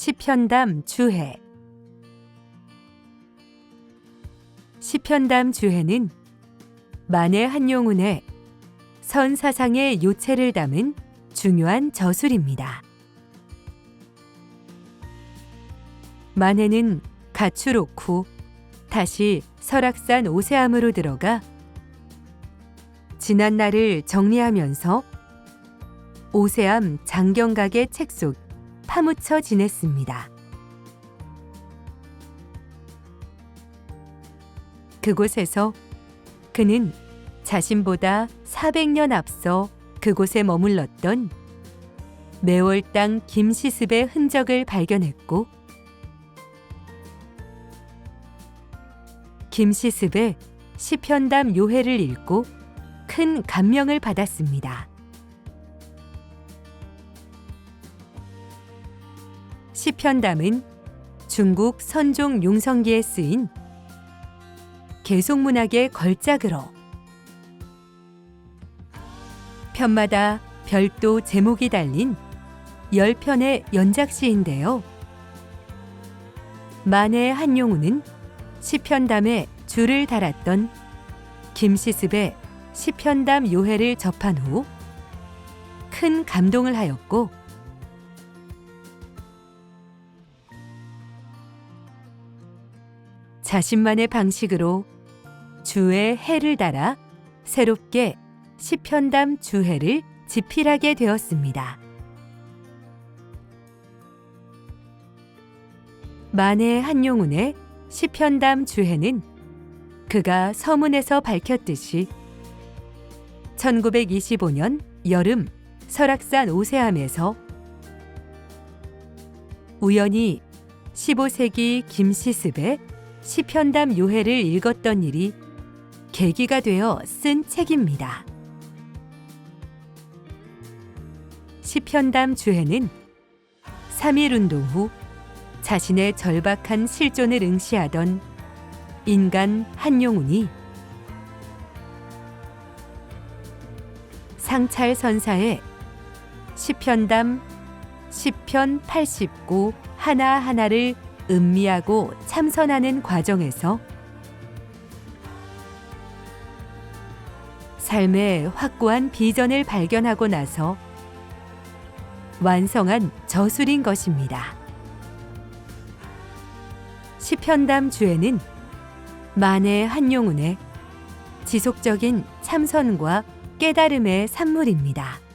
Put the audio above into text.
시편담 주해 시편담 주해는 만해 한용운의 선사상의 요체를 담은 중요한 저술입니다. 만해는 가출 옥 후 다시 설악산 오세암으로 들어가 지난 날을 정리하면서 오세암 장경각의 책 속 파묻혀 지냈습니다. 그곳에서 그는 자신보다 400년 앞서 그곳에 머물렀던 매월당 김시습의 흔적을 발견했고 김시습의 시편담 요해를 읽고 큰 감명을 받았습니다. 시편담은 중국 선종 용성기에 쓰인 계속문학의 걸작으로 편마다 별도 제목이 달린 10편의 연작시인데요. 만해 한용우는 시편담에 줄을 달았던 김시습의 시편담 요해를 접한 후 큰 감동을 하였고 자신만의 방식으로 주의 해를 달아 새롭게 시편담 주해를 집필하게 되었습니다. 만해 한용운의 시편담 주해는 그가 서문에서 밝혔듯이 1925년 여름 설악산 오세암에서 우연히 15세기 김시습의 시편담 요해를 읽었던 일이 계기가 되어 쓴 책입니다. 시편담 주해는 3.1운동 후 자신의 절박한 실존을 응시하던 인간 한용운이 상찰 선사의 시편담 시편 89 하나하나를 음미하고 참선하는 과정에서 삶의 확고한 비전을 발견하고 나서 완성한 저술인 것입니다. 시편담 주에는 만해 한용운의 지속적인 참선과 깨달음의 산물입니다.